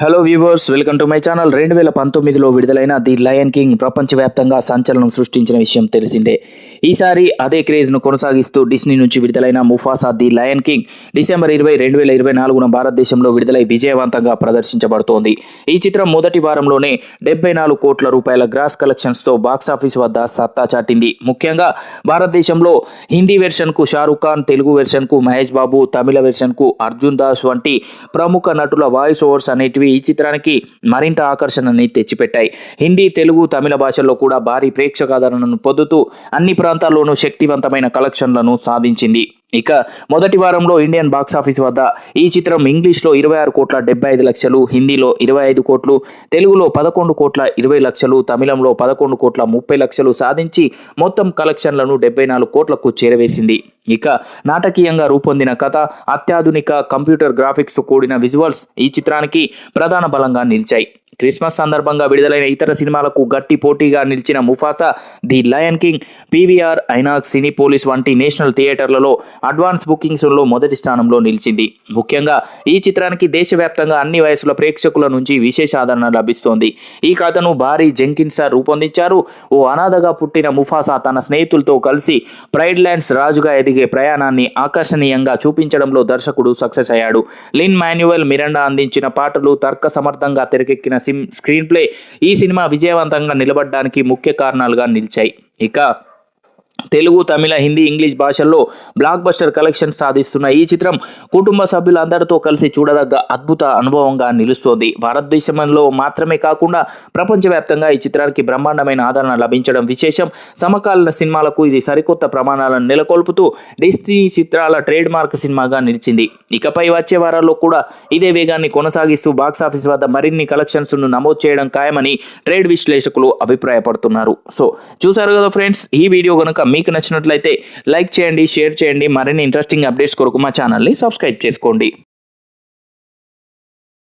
Hello viewers welcome to my channel రెండు వేల పంతొమ్మిదిలో విడుదలైన ది లయన్ కింగ్ ప్రపంచవ్యాప్తంగా సంచలనం సృష్టించిన విషయం తెలిసిందే. ఈసారి అదే క్రేజ్ను కొనసాగిస్తూ డిస్నీ నుంచి విడుదలైన Mufasa the lion king December ఇరవై రెండు వేల ఇరవై నాలుగున భారతదేశంలో విడుదలై విజయవంతంగా ప్రదర్శించబడుతోంది. ఈ చిత్రం మొదటి వారంలోనే డెబ్బై నాలుగు కోట్ల రూపాయల గ్రాస్ కలెక్షన్స్తో బాక్సాఫీస్ వద్ద సత్తా చాటింది. ముఖ్యంగా భారతదేశంలో హిందీ వెర్షన్కు షారుఖ్ ఖాన్ తెలుగు వెర్షన్కు మహేష్ బాబు తమిళ వెర్షన్కు అర్జున్ దాస్ వంటి ప్రముఖ నటుల వాయిస్ ఓవర్స్ అనేటివి ఈ చిత్రానికి మరింత ఆకర్షణని తెచ్చిపెట్టాయి. హిందీ తెలుగు తమిళ భాషల్లో కూడా భారీ ప్రేక్షకాదరణను పొందుతూ అన్ని ప్రాంతాల్లోనూ శక్తివంతమైన కలెక్షన్లను సాధించింది. ఇక మొదటి వారంలో ఇండియన్ బాక్సాఫీస్ వద్ద ఈ చిత్రం ఇంగ్లీష్లో ఇరవై ఆరు కోట్ల డెబ్బై ఐదు లక్షలు హిందీలో ఇరవై ఐదు కోట్లు తెలుగులో పదకొండు కోట్ల ఇరవై లక్షలు తమిళంలో పదకొండు కోట్ల ముప్పై లక్షలు సాధించి మొత్తం కలెక్షన్లను డెబ్బై నాలుగు కోట్లకు చేరవేసింది. ఇక నాటకీయంగా రూపొందిన కథ అత్యాధునిక కంప్యూటర్ గ్రాఫిక్స్ కూడిన విజువల్స్ ఈ చిత్రానికి ప్రధాన బలంగా నిలిచాయి. క్రిస్మస్ సందర్భంగా విడుదలైన ఇతర సినిమాలకు గట్టి పోటీగా నిలిచిన Mufasa the Lion King PVR INOX Cinepolis వంటి నేషనల్ థియేటర్లలో అడ్వాన్స్ బుకింగ్స్లో మొదటి స్థానంలో నిలిచింది. ముఖ్యంగా ఈ చిత్రానికి దేశవ్యాప్తంగా అన్ని వయసుల ప్రేక్షకుల నుంచి విశేష ఆదరణ లభిస్తోంది. ఈ కథను భారీ జెంకిన్స్ రూపొందించారు. ఓ అనాథగా పుట్టిన ముఫాసా తన స్నేహితులతో కలిసి ప్రైడ్ ల్యాండ్స్ రాజుగా ఎదిగే ప్రయాణాన్ని ఆకర్షణీయంగా చూపించడంలో దర్శకుడు సక్సెస్ అయ్యాడు. లిన్ మాన్యువల్ మిరండా అందించిన పాటలు తర్క సమర్థంగా తెరకెక్కిన సిమ్ స్క్రీన్ ప్లే ఈ సినిమా విజయవంతంగా నిలబడడానికి ముఖ్య కారణాలుగా నిలిచాయి. ఇక తెలుగు తమిళ హిందీ ఇంగ్లీష్ భాషల్లో బ్లాక్ బస్టర్ కలెక్షన్ సాధిస్తున్న ఈ చిత్రం కుటుంబ సభ్యులందరితో కలిసి చూడదగ్గ అద్భుత అనుభవంగా నిలుస్తోంది. భారతదేశంలో మాత్రమే కాకుండా ప్రపంచవ్యాప్తంగా ఈ చిత్రానికి బ్రహ్మాండమైన ఆదరణ లభించడం విశేషం. సమకాలీన సినిమాలకు ఇది సరికొత్త ప్రమాణాలను నెలకొల్పుతూ డిస్నీ చిత్రాల ట్రేడ్ మార్క్ సినిమాగా నిలిచింది. ఇకపై వచ్చే వారాల్లో కూడా ఇదే వేగాన్ని కొనసాగిస్తూ బాక్సాఫీస్ వద్ద మరిన్ని కలెక్షన్స్ను నమోదు చేయడం ఖాయమని ట్రేడ్ విశ్లేషకులు అభిప్రాయపడుతున్నారు. సో చూసారు కదా ఫ్రెండ్స్ ఈ వీడియో కనుక మీకు నచ్చినట్లయితే లైక్ చేయండి షేర్ చేయండి. మరిన్ని ఇంట్రెస్టింగ్ అప్డేట్స్ కొరకు మా ఛానల్ని సబ్స్క్రైబ్ చేసుకోండి.